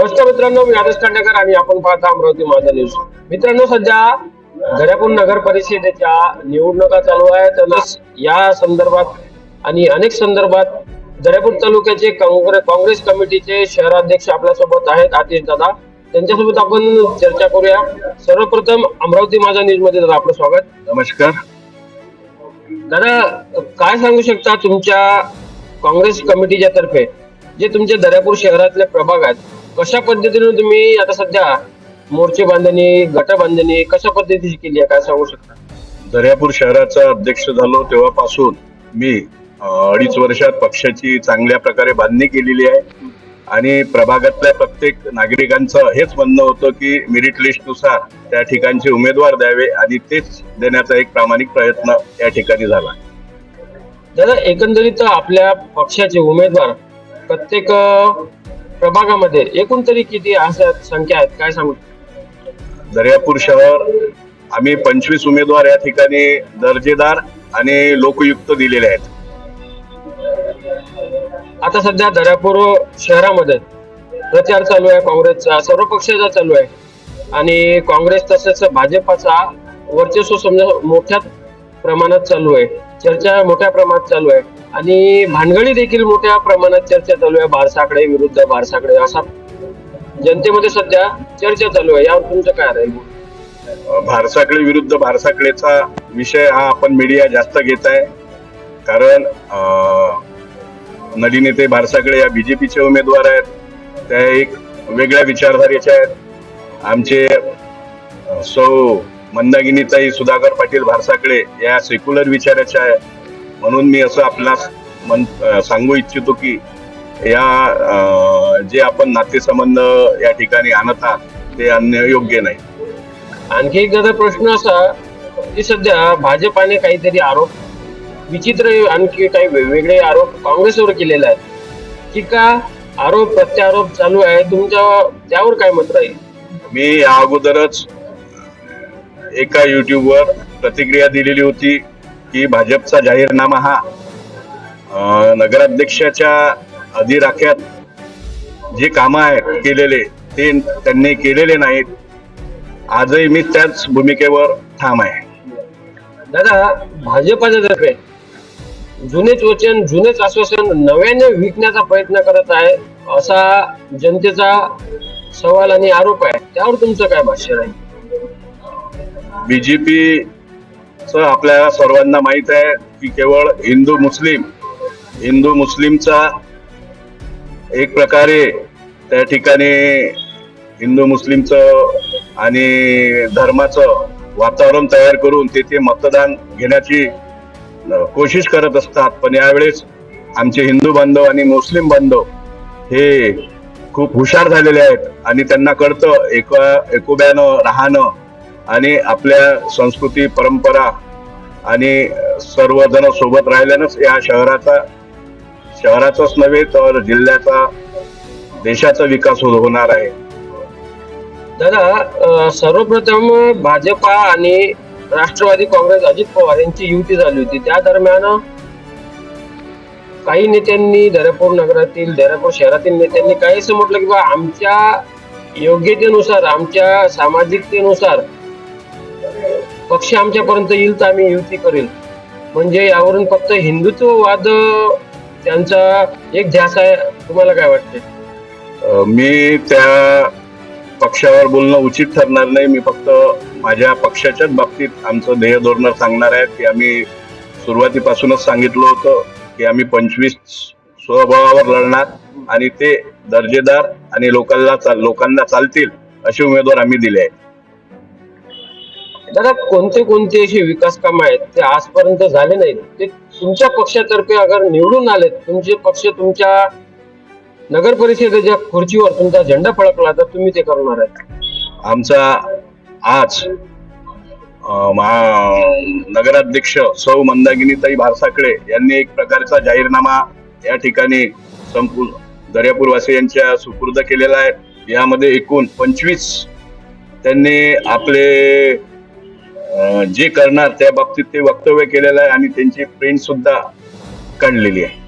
नमस्कार मित्रांनो मी आदेश खांडेकर आणि आपण पाहता अमरावती माझा न्यूज मित्रांनो सध्या दर्यापूर नगर परिषदेच्या निवडणुका चालू आहेत या संदर्भात आणि अनेक संदर्भात दर्यापूर तालुक्याचे काँग्रेस काँग्रेस कमिटीचे शहराध्यक्ष आपल्यासोबत आहेत आतिश दादा. त्यांच्यासोबत आपण चर्चा करूया. सर्वप्रथम अमरावती माझा न्यूजमध्ये दादा आपलं स्वागत. नमस्कार. दादा काय सांगू शकता तुमच्या काँग्रेस कमिटीच्या तर्फे? जे तुमचे दर्यापूर शहरातले प्रभाग आहेत कशा पद्धतीने तुम्ही आता सध्या मोर्चे बांधणी गट बांधणी कशा पद्धतीची केली आहे? काय सांगू शकता? दर्यापूर शहराचा अध्यक्ष झालो तेव्हापासून मी अडीच वर्षात पक्षाची चांगल्या प्रकारे बांधणी केलेली आहे. आणि प्रभागातल्या प्रत्येक नागरिकांचं हेच म्हणणं होतं की मेरिट लिस्टनुसार त्या ठिकाणचे उमेदवार द्यावे आणि तेच देण्याचा एक प्रामाणिक प्रयत्न या ठिकाणी झाला. दादा एकंदरीत आपल्या पक्षाचे उमेदवार प्रत्येक प्रभागामध्ये एकूण तरी किती अशा संख्या आहेत? काय सांगू? दर्यापूर शहर आम्ही पंचवीस उमेदवार या ठिकाणी दर्जेदार आणि लोकयुक्त दिलेले आहेत. आता सध्या दर्यापूर शहरामध्ये प्रचार चालू आहे काँग्रेसचा सर्व पक्षाचा चालू आहे. आणि काँग्रेस तसेच भाजपाचा वर्चस्व समजा मोठ्या प्रमाणात चालू आहे. चर्चा मोठ्या प्रमाणात चालू आहे. आणि भानगडी देखील मोठ्या प्रमाणात चर्चा चालू आहे. बारसाकडे विरुद्ध बारसाकडे. असा जनतेमध्ये सध्या चर्चा चालू आहे. यावर तुमचं काय राहील भारसाकडे विरुद्ध भारसाकडेचा विषय हा आपण मीडिया जास्त घेत आहे. कारण अं, नेते भारसाकडे या बीजेपीचे उमेदवार आहेत. त्या एक वेगळ्या विचारधारेच्या आहेत. आमचे सौ मंदागिनीताई सुधाकर पाटील भारसाकडे या सेक्युलर विचाराच्या आहे म्हणून मी असं आपणास मन सांगू इच्छितो की या जे आपण नातेसंबंध या ठिकाणी आणत आहात ते आणणे योग्य नाही. आणखी एक दादा प्रश्न असा की सध्या भाजपाने काहीतरी आरोप विचित्र आणखी काही वेगवेगळे आरोप काँग्रेसवर केलेले आहेत. की का आरोप प्रत्यारोप चालू आहे? तुमच्या त्यावर काय मत राहील? मी या अगोदरच एका युट्यूबवर प्रतिक्रिया दिलेली होती. की भाजपचा जाहीरनामा हा नगराध्यक्षाच्या अधिराख्यात जे कामं आहेत केलेले ते त्यांनी केलेले नाहीत. आजही मी त्याच भूमिकेवर ठाम आहे. दादा भाजपाच्या तर्फे जुनेच वचन जुनेच आश्वासन नव्याने विकण्याचा प्रयत्न करत आहे असा जनतेचा सवाल आणि आरोप आहे. त्यावर तुमचं काय भाष्य राहील? बीजेपी आपल्या सर्वांना माहीत आहे की केवळ हिंदू मुस्लिम हिंदू मुस्लिमचा एक प्रकारे त्या ठिकाणी हिंदू मुस्लिमचं आणि धर्माचं वातावरण तयार करून तेथे मतदान घेण्याची कोशिश करत असतात. पण यावेळेस आमचे हिंदू बांधव आणि मुस्लिम बांधव हे खूप हुशार झालेले आहेत. आणि त्यांना कळतं एका एकोब्यानं राहणं आणि आपल्या संस्कृती परंपरा आणि सर्वजण सोबत राहिल्यानंच या शहराचा शहराचाच नव्हे तर जिल्ह्याचा देशाचा विकास हो-, होणार आहे. दादा सर्वप्रथम भाजपा आणि राष्ट्रवादी काँग्रेस अजित पवार यांची युती झाली होती. त्या दरम्यान काही नेत्यांनी दर्यापूर नगरातील दर्यापूर शहरातील नेत्यांनी काही असं म्हटलं की बा आमच्या योग्यतेनुसार आमच्या सामाजिकतेनुसार पक्ष आमच्यापर्यंत येईल तर आम्ही युती करेल. म्हणजे यावरून फक्त हिंदुत्ववाद त्यांचा एक ध्यास आहे. तुम्हाला काय वाटते मी त्या पक्षावर बोलणं उचित ठरणार नाही. मी फक्त माझ्या पक्षाच्याच बाबतीत आमचं ध्येय धोरण सांगणार आहे की आम्ही सुरुवातीपासूनच सांगितलं होतं की आम्ही पंचवीस स्वभावावर लढणार आणि ते दर्जेदार आणि लोकांना चाल- लोकांना चालतील असे उमेदवार आम्ही दिले आहेत. दादा कोणते कोणते असे विकास काम आहेत ते आजपर्यंत झाले नाहीत? ते तुमच्या पक्षातर्फे अगर निवडून आलेत तुमचे पक्ष तुमच्या नगर परिषदेच्या खुर्चीवर तुमचा झेंडा फडकला तर तुम्ही ते करणार आहेत. आमचा आज महा- नगराध्यक्ष सौ मंदागिनीताई भारसाकडे यांनी एक प्रकारचा जाहीरनामा या ठिकाणी संपू दर्यापूरवासियांच्या सुपूर्द केलेला आहे. यामध्ये एकूण पंचवीस त्यांनी आपले जे करणार त्या बाबतीत ते वक्तव्य केलेलं आहे आणि त्यांची प्रिंट सुद्धा काढलेली आहे.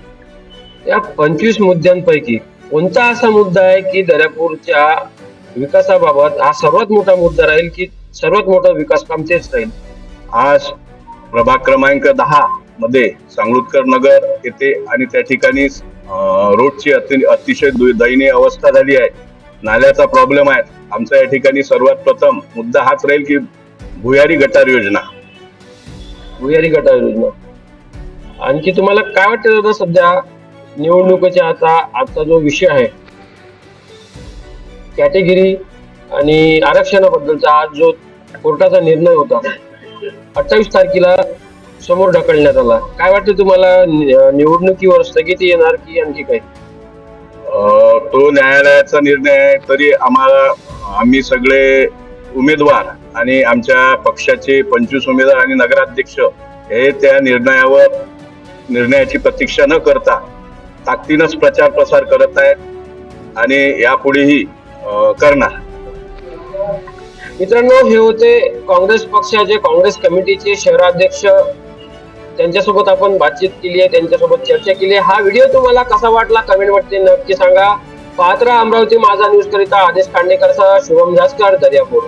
या पंचवीस मुद्द्यांपैकी कोणता असा मुद्दा आहे की दर्यापूरच्या विकासाबाबत हा सर्वात मोठा मुद्दा राहील की सर्वात मोठा विकास काम तेच राहील? आज प्रभाग क्रमांक दहा मध्ये सांगोलकर नगर येथे आणि त्या ठिकाणी रोडची अति अतिशय दयनीय अवस्था झाली आहे. नाल्याचा प्रॉब्लेम आहे. आमचा या ठिकाणी सर्वात प्रथम मुद्दा हाच राहील की भुयारी गटार योजना. भुयारी गटार योजना. आणखी तुम्हाला काय वाटतं दादा सध्या निवडणुकीच्या आता आजचा जो विषय आहे कॅटेगरी आणि आरक्षणाबद्दलचा आज जो कोर्टाचा निर्णय होता अठ्ठावीस तारखेला समोर ढकलण्यात आला. काय वाटतं तुम्हाला नि- निवडणुकीवर स्थगिती येणार की आणखी काय? तो न्यायालयाचा निर्णय आहे तरी आम्हाला आम्ही सगळे उमेदवार आणि आमच्या पक्षाचे पंचवीस उमेदवार आणि नगराध्यक्ष हे त्या निर्णयावर निर्णयाची प्रतीक्षा न करता ताकदीनच प्रचार प्रसार करत आहेत आणि यापुढेही करणार. मित्रांनो हे होते काँग्रेस पक्षाचे काँग्रेस कमिटीचे शहराध्यक्ष. त्यांच्यासोबत आपण बातचीत केली आहे त्यांच्यासोबत चर्चा केली आहे. हा व्हिडिओ तुम्हाला कसा वाटला कमेंटमध्ये नक्की सांगा. पात्र अमरावती माझा न्यूज करिता आदेश खांडेकरचा शुभम जास्कर दर्यापूर.